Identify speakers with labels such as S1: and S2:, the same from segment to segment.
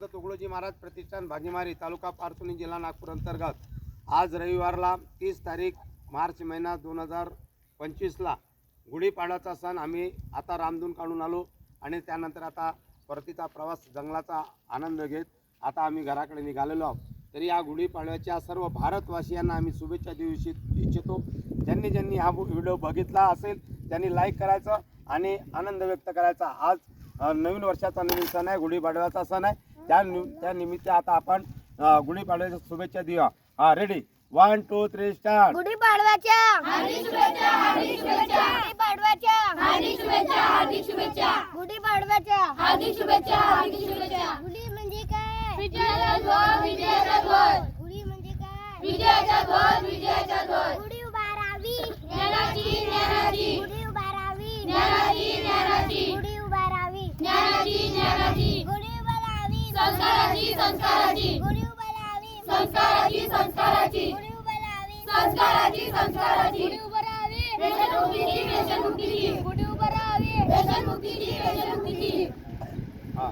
S1: तुकडोजी महाराज प्रतिष्ठान भाजीमारी तालुका पारसुनी जिल्हा नागपूर अंतर्गत. आज रविवारला तीस तारीख मार्च महिना दोन हजार पंचवीसला गुढीपाडव्याचा सण आम्ही आता रामधून काढून आलो आणि त्यानंतर आता परतीचा प्रवास जंगलाचा आनंद घेत आता आम्ही घराकडे निघालेलो आहोत. तरी या गुढीपाडव्याच्या सर्व भारतवासियांना आम्ही शुभेच्छा देऊ इच्छित इच्छितो. ज्यांनी ज्यांनी हा व्हिडिओ बघितला असेल त्यांनी लाईक करायचं आणि आनंद व्यक्त करायचा. आज नवीन वर्षाचा नवीन सण आहे गुढीपाडव्याचा सण आहे. त्या नि त्या निमित्त आता आपण गुढीपाडव्याच्या शुभेच्छा देऊया. हा ready one two three start
S2: गुढी पाडव्याच्या. हार्दिक शुभेच्छा हार्दिक शुभेच्छा. गुढी पाडव्याच्या. हार्दिक शुभेच्छा हार्दिक शुभेच्छा. गुढी पाडव्याच्या. हार्दिक शुभेच्छा हार्दिक शुभेच्छा. गुढी म्हणजे काय? विजयाचा ध्वज म्हणजे विजयाचा संस्काराची संस्काराची. गुढी संस्काराची संस्काराची. गुढी संस्काराची संस्काराची. गुढी गुढी उभारावी व्यसनमुक्तीची व्यसनमुक्तीची
S1: हा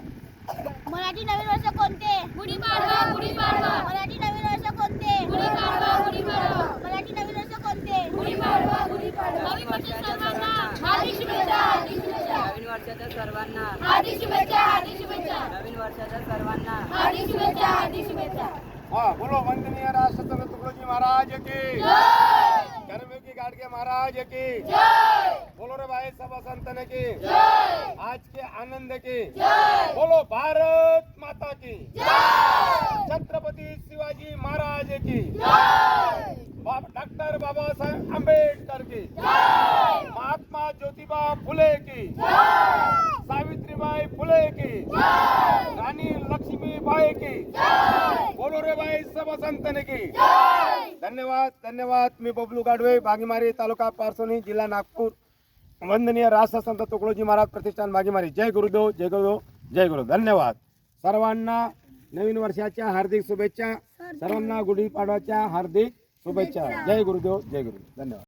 S2: मराठी नवीन वर्ष कोणते? गुढीपाडवा गुढीपाडवा. मराठी नवीन वर्ष कोणते? गुढीपाडवा गुढीपाडवा. मराठी नवीन वर्ष कोणते? गुढीपाडवा गुढीपाडवा. नवीन वर्ष सर्वांना. हार्दिक शुभेच्छा हार्दिक शुभेच्छा.
S3: नवीन वर्षाच्या सर्वांना.
S2: हार्दिक शुभेच्छा हार्दिक शुभेच्छा. शुभेच्छा शुभेच्छा।
S1: हा बोलो वंदनीय राष्ट्रसंत तुकडोजी महाराज की। कर्मयोगी गाडगे महाराज की। बोलो रे भाई सब संतन की। आज के आनंद की। बोलो भारत माता की। छत्रपति शिवाजी महाराज की। डॉक्टर बाबासाहेब अंबेडकर की। महात्मा ज्योतिबा फुले की। सावित्रीबाई फुले की। लक्ष्मीबाई की. बोलो रे भाई सब संतन की धन्यवाद धन्यवाद. मी बबलू गाडवे बागीमारी तालुका पारसोनी जिल्हा नागपूर. वंदनीय राष्ट्रसंत तुकडोजी महाराज प्रतिष्ठान बागीमारी. जय गुरुदेव जय गुरुदेव जय गुरु धन्यवाद. सर्वांना नवीन वर्षाच्या हार्दिक शुभेच्छा. सर्वांना. गुढीपाडव्याच्या हार्दिक शुभेच्छा. जय गुरुदेव जय गुरु धन्यवाद.